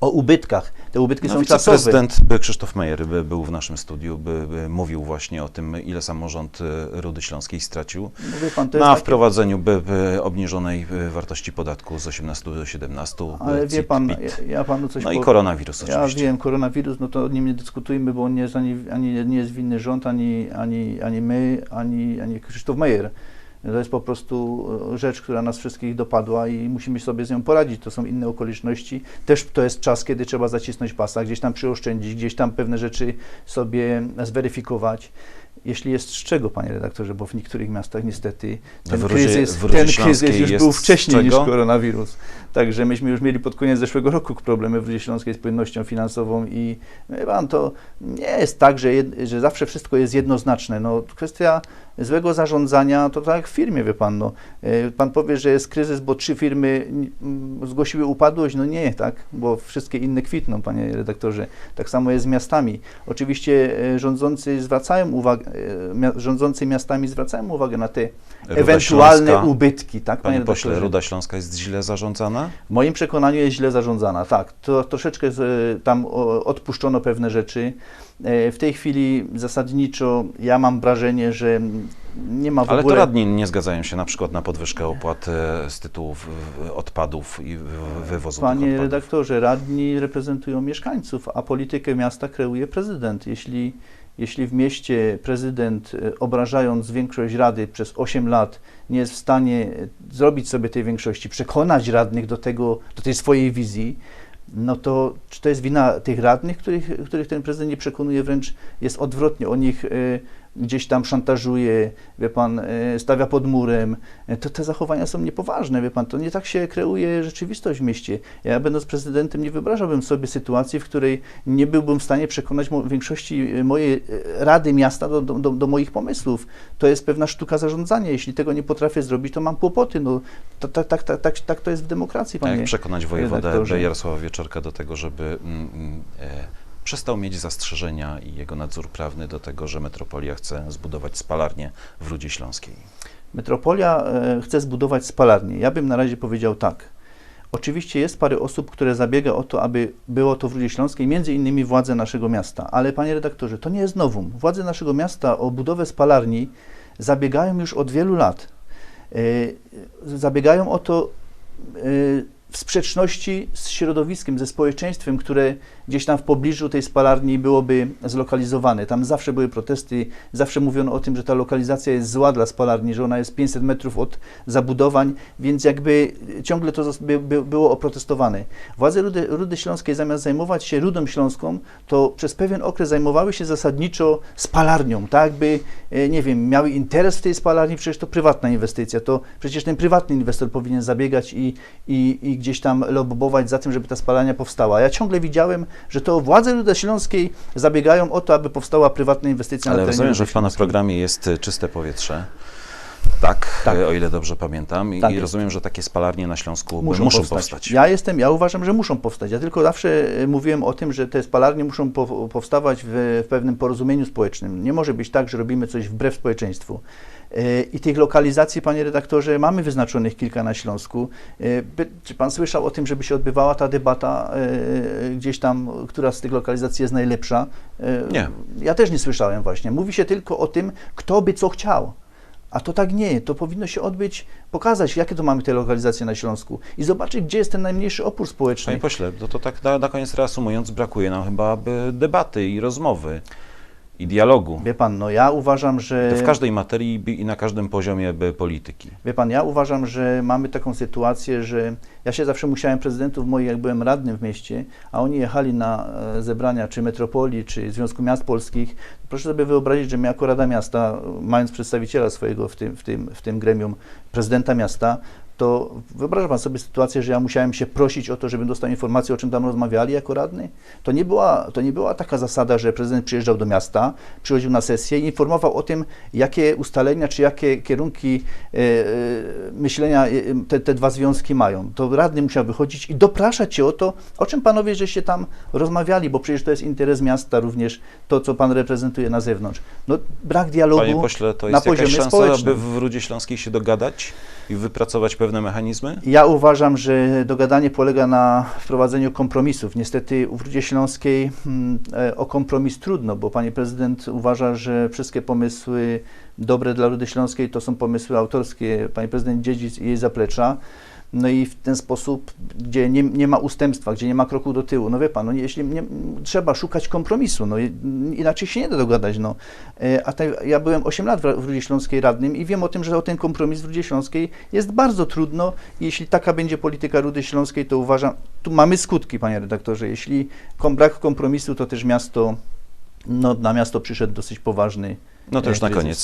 o ubytkach. Te ubytki No, są czasowe. wiceprezydent by Krzysztof Mejer by, był w naszym studiu, by, by mówił właśnie o tym, ile samorząd e, Rudy Śląskiej stracił pan, na takie, wprowadzeniu by, by obniżonej e, wartości podatku z 18 do 17. ale wie pan, ja, ja panu coś No i powiem. koronawirus Ja oczywiście. wiem, koronawirus, no to o nim nie dyskutujmy, bo on nie jest ani, ani nie jest winny rząd, ani, ani, ani my, ani, ani Krzysztof Mejer. To jest po prostu e, rzecz, która nas wszystkich dopadła i musimy sobie z nią poradzić. To są inne okoliczności. Też to jest czas, kiedy trzeba zacisnąć pasa, gdzieś tam przyoszczędzić, gdzieś tam pewne rzeczy sobie zweryfikować. Jeśli jest z czego, panie redaktorze, bo w niektórych miastach niestety ten W kryzys, w ten kryzys już był wcześniej niż koronawirus. Także myśmy już mieli pod koniec zeszłego roku problemy w Rudzie Śląskiej z płynnością finansową i wie pan, to nie jest tak, że, jed, że zawsze wszystko jest jednoznaczne. No, kwestia złego zarządzania to tak jak w firmie, wie pan. No. E, Pan powie, że jest kryzys, bo trzy firmy zgłosiły upadłość. No nie, tak, bo wszystkie inne kwitną, panie redaktorze. Tak samo jest z miastami. Oczywiście e, rządzący zwracają uwagę, rządzący miastami zwracają uwagę na te Ruda ewentualne Śląska, ubytki, tak, Panie panie pośle? Ruda Śląska jest źle zarządzana? W moim przekonaniu jest źle zarządzana, tak. To, troszeczkę z, tam odpuszczono pewne rzeczy. E, W tej chwili zasadniczo ja mam wrażenie, że nie ma w Ale to ogóle... radni nie zgadzają się na przykład na podwyżkę opłat e, z tytułu odpadów i wywozu Panie redaktorze, radni reprezentują mieszkańców, a politykę miasta kreuje prezydent. Jeśli, jeśli w mieście prezydent, e, obrażając większość rady przez 8 lat, nie jest w stanie e, zrobić sobie tej większości, przekonać radnych do tego, do tej swojej wizji, no to czy to jest wina tych radnych, których, których ten prezydent nie przekonuje, wręcz jest odwrotnie. On ich e, gdzieś tam szantażuje, wie pan, e, stawia pod murem. E, To te zachowania są niepoważne, wie pan. To nie tak się kreuje rzeczywistość w mieście. Ja będąc prezydentem nie wyobrażałbym sobie sytuacji, w której nie byłbym w stanie przekonać większości e, mojej rady miasta do, do, do, moich pomysłów. To jest pewna sztuka zarządzania. Jeśli tego nie potrafię zrobić, to mam kłopoty. No, tak, tak, tak, tak, tak, tak to jest w demokracji, A panie. jak przekonać wojewodę. Jarosława Wieczorka do tego, żeby mm, mm, e, przestał mieć zastrzeżenia i jego nadzór prawny do tego, że metropolia chce zbudować spalarnię w Rudzie Śląskiej? Metropolia e, chce zbudować spalarnię. Ja bym na razie powiedział tak. Oczywiście jest parę osób, które zabiega o to, aby było to w Rudzie Śląskiej, między innymi władze naszego miasta. Ale panie redaktorze, to nie jest nowum. Władze naszego miasta o budowę spalarni zabiegają już od wielu lat. E, Zabiegają o to e, w sprzeczności z środowiskiem, ze społeczeństwem, które gdzieś tam w pobliżu tej spalarni byłoby zlokalizowane. Tam zawsze były protesty, zawsze mówiono o tym, że ta lokalizacja jest zła dla spalarni, że ona jest 500 metrów od zabudowań, więc jakby ciągle to było oprotestowane. Władze Rudy, Rudy Śląskiej zamiast zajmować się Rudą Śląską, to przez pewien okres zajmowały się zasadniczo spalarnią, tak by, e, nie wiem, miały interes w tej spalarni, przecież to prywatna inwestycja, to przecież ten prywatny inwestor powinien zabiegać i, i, i gdzieś tam lobbować za tym, żeby ta spalarnia powstała. Ja ciągle widziałem, że to władze Śląskiej zabiegają o to, aby powstała prywatna inwestycja Ale na terenie rozumiem, że w Pana programie jest czyste powietrze. Tak, Tak. e, o ile dobrze pamiętam. I, Tak i rozumiem, że takie spalarnie na Śląsku muszą, muszą, powstać. powstać. Ja jestem, ja uważam, że muszą powstać. Ja tylko zawsze e, mówiłem o tym, że te spalarnie muszą po, powstawać w, w pewnym porozumieniu społecznym. Nie może być tak, że robimy coś wbrew społeczeństwu. E, I tych lokalizacji, panie redaktorze, mamy wyznaczonych kilka na Śląsku. Czy pan słyszał o tym, żeby się odbywała ta debata gdzieś tam, która z tych lokalizacji jest najlepsza? Nie. Ja też nie słyszałem właśnie. Mówi się tylko o tym, kto by co chciał. A to tak nie, to powinno się odbyć, pokazać, jakie to mamy te lokalizacje na Śląsku i zobaczyć, gdzie jest ten najmniejszy opór społeczny. Panie pośle, no to tak na, na koniec reasumując, brakuje nam chyba debaty i rozmowy i dialogu. Wie pan, no ja uważam, że. To w każdej materii i na każdym poziomie polityki. Wie pan, ja uważam, że mamy taką sytuację, że ja się zawsze musiałem prezydentów moich, jak byłem radnym w mieście, a oni jechali na e, zebrania czy Metropolii, czy Związku Miast Polskich. Proszę sobie wyobrazić, że my jako Rada Miasta, mając przedstawiciela swojego w tym, w tym, w tym gremium, prezydenta miasta, to wyobraża Pan sobie sytuację, że ja musiałem się prosić o to, żebym dostał informację, o czym tam rozmawiali jako radny? To nie była, to nie była taka zasada, że prezydent przyjeżdżał do miasta, przychodził na sesję i informował o tym, jakie ustalenia czy jakie kierunki e, e, myślenia e, te, te dwa związki mają. To radny musiał wychodzić i dopraszać się o to, o czym panowie żeście tam rozmawiali, bo przecież to jest interes miasta również, to co pan reprezentuje na zewnątrz. No, brak dialogu Panie pośle, to na jest jakaś poziomie szansa, społecznym. aby w Rudzie Śląskiej się dogadać i wypracować pewne pewne mechanizmy? Ja uważam, że dogadanie polega na wprowadzeniu kompromisów. Niestety w Rudzie Śląskiej mm, e, o kompromis trudno, bo pani prezydent uważa, że wszystkie pomysły dobre dla Rudy Śląskiej to są pomysły autorskie pani prezydent Dziedzic i jej zaplecza. No i w ten sposób, gdzie nie, nie ma ustępstwa, gdzie nie ma kroku do tyłu, no wie pan, no jeśli nie, trzeba szukać kompromisu, no inaczej się nie da dogadać, no. E, A te, ja byłem 8 lat w Rudzie Śląskiej radnym i wiem o tym, że o ten kompromis w Rudzie Śląskiej jest bardzo trudno. Jeśli taka będzie polityka Rudy Śląskiej, to uważam, tu mamy skutki, panie redaktorze. Jeśli kom, brak kompromisu, to też miasto, no na miasto przyszedł dosyć poważny No to e, już na kryzys. koniec.